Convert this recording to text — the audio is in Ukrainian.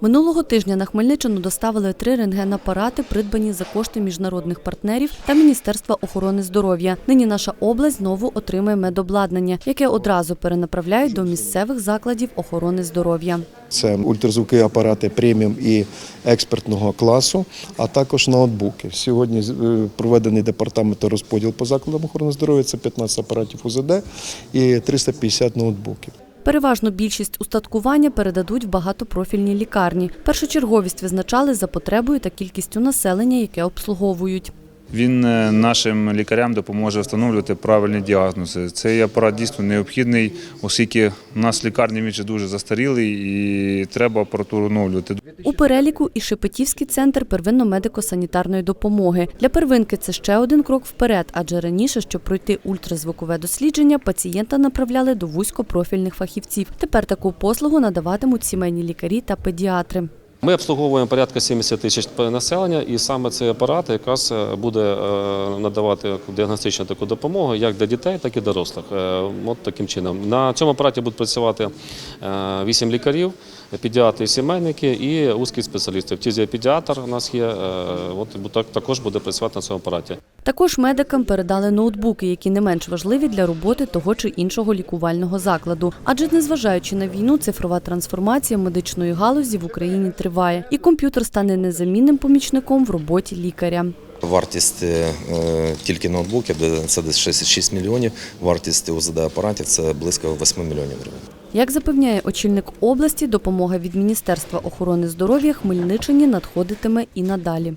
Минулого тижня на Хмельниччину доставили три рентгенапарати, придбані за кошти міжнародних партнерів та Міністерства охорони здоров'я. Нині наша область знову отримає медобладнання, яке одразу перенаправляють до місцевих закладів охорони здоров'я. Це ультразвукові апарати преміум і експертного класу, а також ноутбуки. Сьогодні е, проведений департамент розподіл по закладам охорони здоров'я. Це 15 апаратів УЗД і 350 ноутбуків. Переважно більшість устаткування передадуть в багатопрофільні лікарні. Першочерговість визначали за потребою та кількістю населення, яке обслуговують. Він е, нашим лікарям допоможе встановлювати правильні діагнози. Цей апарат дійсно необхідний, оскільки у нас лікарні він дуже застарілий і треба апаратуру оновлювати. У переліку і Шепетівський центр первинно-медико-санітарної допомоги. Для первинки це ще один крок вперед, адже раніше, щоб пройти ультразвукове дослідження, пацієнта направляли до вузькопрофільних фахівців. Тепер таку послугу надаватимуть сімейні лікарі та педіатри. Ми обслуговуємо порядка 70 тисяч населення, і саме цей апарат якраз е, буде е, надавати діагностичну таку допомогу як для дітей, так і дорослих. Е, От таким чином. На цьому апараті будуть працювати 8 лікарів, педіатри, сімейники і узкий спеціалісти. Фтізіопедіатр у нас є, от так- також буде працювати на цьому апараті. Також медикам передали ноутбуки, які не менш важливі для роботи того чи іншого лікувального закладу. Адже незважаючи на війну, цифрова трансформація медичної галузі в Україні триває, і комп'ютер стане незамінним помічником в роботі лікаря. Вартість е, тільки ноутбуків це десь 66 мільйонів. Вартість УЗД апаратів це близько 8 мільйонів гривень. Як запевняє очільник області, допомога від Міністерства охорони здоров'я Хмельниччині надходитиме і надалі.